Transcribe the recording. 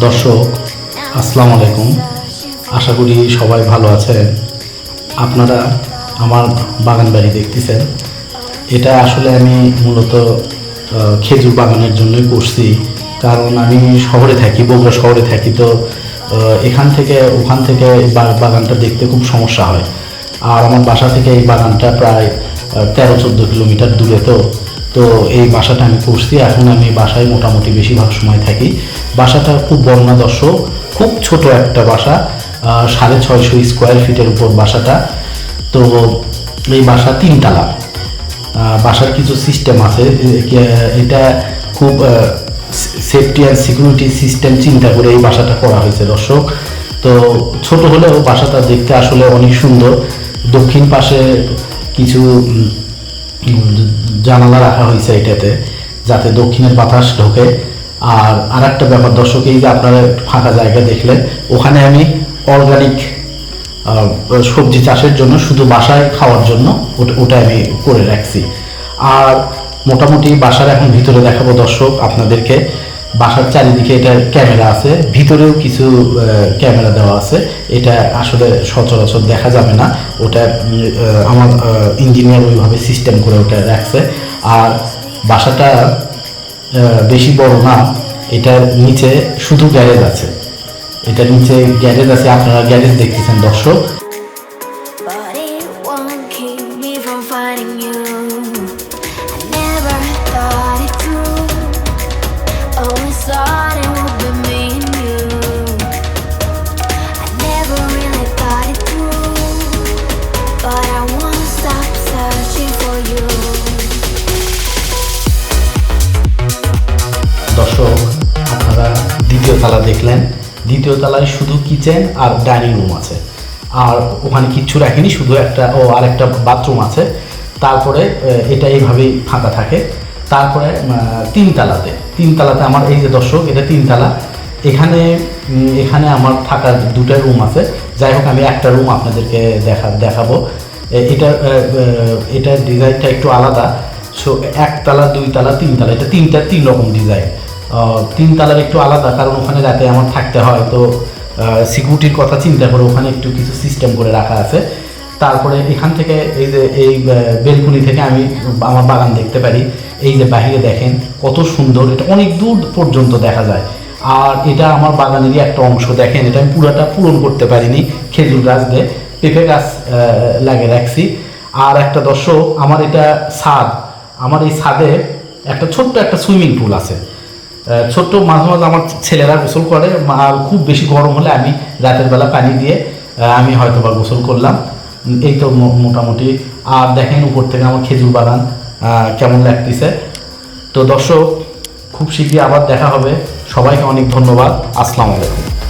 দর্শক, আসসালামু আলাইকুম। আশা করি সবাই ভালো আছেন। আপনারা আমার বাগান বাড়ি দেখতেছেন। এটা আসলে আমি মূলত খেজুর বাগানের জন্যই করছি। কারণ আমি শহরে থাকি, বগুড়া শহরে থাকি, তো এখান থেকে, ওখান থেকে এই বাগানটা দেখতে খুব সমস্যা হয়। আর আমার বাসা থেকে এই বাগানটা প্রায় তেরো, চোদ্দ কিলোমিটার দূরে তো। তো এই বাসাটা আমি করছি এখন আমি বাসায় মোটামুটি বেশিরভাগ সময় থাকি। বাসাটা খুব বড় দর্শক খুব ছোট একটা বাসা সাড়ে ছয়শো স্কোয়ার ফিটের উপর বাসাটা। তো এই বাসা তিনতলা। বাসার কিছু সিস্টেম আছে এটা খুব সেফটি অ্যান্ড সিকিউরিটি সিস্টেম চিন্তা করে এই বাসাটা করা হয়েছে, দর্শক। তো ছোট হলেও বাসাটা দেখতে আসলে অনেক সুন্দর। দক্ষিণ পাশে কিছু জানালা রাখা হয়েছে এটাতে, যাতে দক্ষিণের বাতাস ঢোকে। আর আর একটা ব্যাপার, দর্শক, এই যে আপনারা ফাঁকা জায়গা দেখলেন, ওখানে আমি অর্গানিক সবজি চাষের জন্য শুধু বাসায় খাওয়ার জন্য ওটা আমি করে রাখছি। আর মোটামুটি বাসার এখন ভিতরে দেখাবো দর্শক আপনাদেরকে। বাসার চারিদিকে এটা ক্যামেরা আছে, ভিতরেও কিছু ক্যামেরা দেওয়া আছে। এটা আসলে সচরাচর দেখা যাবে না। ওটা আমার ইঞ্জিনিয়ার ওইভাবে সিস্টেম করে ওটা রাখছে। আর বাসাটা বেশি বড় না, এটার নিচে শুধু গ্যারেজ আছে। এটার নিচে গ্যারেজ আছে, আপনারা গ্যারেজ দেখতেছেন দর্শক। দর্শক, আপনারা দ্বিতীয় তলা দেখলেন। দ্বিতীয় তলায় শুধু কিচেন আর ডাইনিং রুম আছে। আর ওখানে কিচ্ছু রাখেনি, শুধু একটা ও আর একটা বাথরুম আছে। তারপরে এটা এইভাবেই ফাঁকা থাকে। তারপরে তিনতলাতে তিনতলাতে আমার এই যে দর্শক, এটা তিনতলা এখানে এখানে আমার থাকার দুটো রুম আছে। যাই হোক, আমি একটা রুম আপনাদেরকে দেখা, দেখাবো। এটা এটার ডিজাইনটা একটু আলাদা। সো একতলা দুইতলা তিনতলা এটা তিনটা, তিন রকম ডিজাইন। তিন তালার একটু আলাদা, কারণ ওখানে রাতে আমার থাকতে হয়, তো সিকিউরিটির কথা চিন্তা করে ওখানে একটু কিছু সিস্টেম করে রাখা আছে। তারপরে এখান থেকে এই যে, এই বেলকুনি থেকে আমি আমার বাগান দেখতে পারি। এই যে বাইরে দেখেন, কত সুন্দর, এটা অনেক দূর পর্যন্ত দেখা যায়। আর এটা আমার বাগানেরই একটা অংশ, দেখেন, এটা আমি পুরোটা পূরণ করতে পারিনি, খেজুর গাছ দিয়ে, পেঁপে গাছ লাগিয়ে রাখছি। আর একটা দর্শক, আমার এটা ছাদ, আমার এই ছাদে একটা ছোট্ট একটা সুইমিং পুল আছে। ছোট্ট মাঝে মাঝে আমার ছেলেরা গোসল করে আর খুব বেশি গরম হলে আমি রাতের বেলা পানি দিয়ে আমি হয়তো বা গোসল করলাম। এই তো মোটামুটি। আর দেখেন উপর থেকে আমার খেজুর বাগান কেমন লাগতেছে। তো দর্শক, খুব শীঘ্রই আবার দেখা হবে। সবাইকে অনেক ধন্যবাদ। আসসালামু আলাইকুম।